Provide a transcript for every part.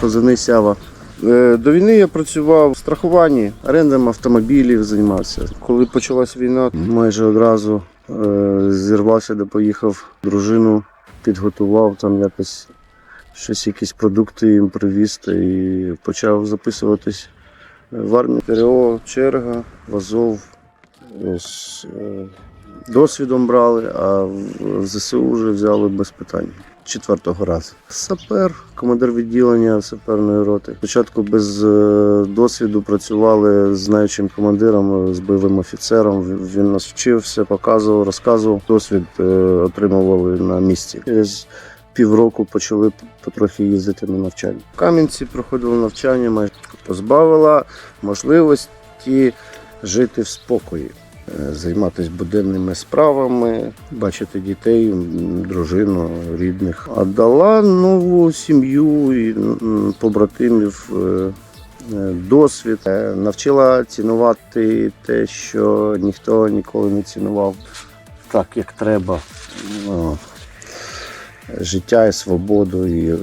позивний Сява. Е, До війни я працював в страхуванні, орендом автомобілів займався. Коли почалась війна, майже одразу е, зірвався, де поїхав дружину, підготував там якось щось, якісь продукти їм привіз і почав записуватись в армію. ТРО, черга, в Азов. Е, досвідом брали, а в ЗСУ вже взяли без питань. Четвертого разу. Сапер, командир відділення саперної роти. Спочатку без е, досвіду працювали з знаючим командиром, е, з бойовим офіцером. Він- нас вчив, все показував, розказував. Досвід е, отримували на місці. Через півроку почали потрохи їздити на навчання. В Кам'янці проходили навчання, майже позбавила можливості жити в спокої займатися буденними справами, бачити дітей, дружину, рідних. А дала нову сім'ю і побратимів. е, е, Досвід Е, навчила цінувати те, що ніхто ніколи не цінував так, як треба. Ну, Життя і свободу, і е,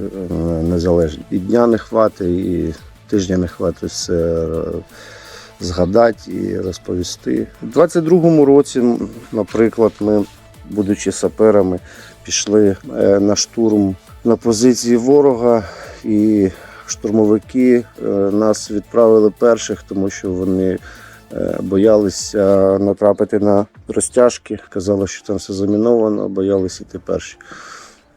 незалежність. І дня не хватить, і тижня не хватить е, згадати і розповісти. У 22-му році, наприклад, ми, будучи саперами, пішли е, на штурм на позиції ворога, і штурмовики е, нас відправили перших, тому що вони е, боялися натрапити на розтяжки. Казали, що там все заміновано, боялися йти перші.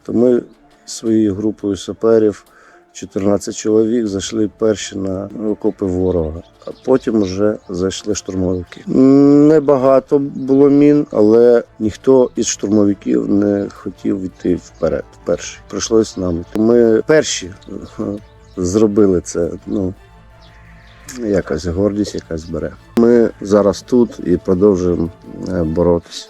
То ми своєю групою саперів 14 чоловік зайшли перші на окопи ворога, а потім вже зайшли штурмовики. Небагато було мін, але ніхто із штурмовиків не хотів йти вперед. Перший прийшлось нам. Ми перші зробили це. Ну якась гордість, якась бере. Ми зараз тут і продовжуємо е, боротися.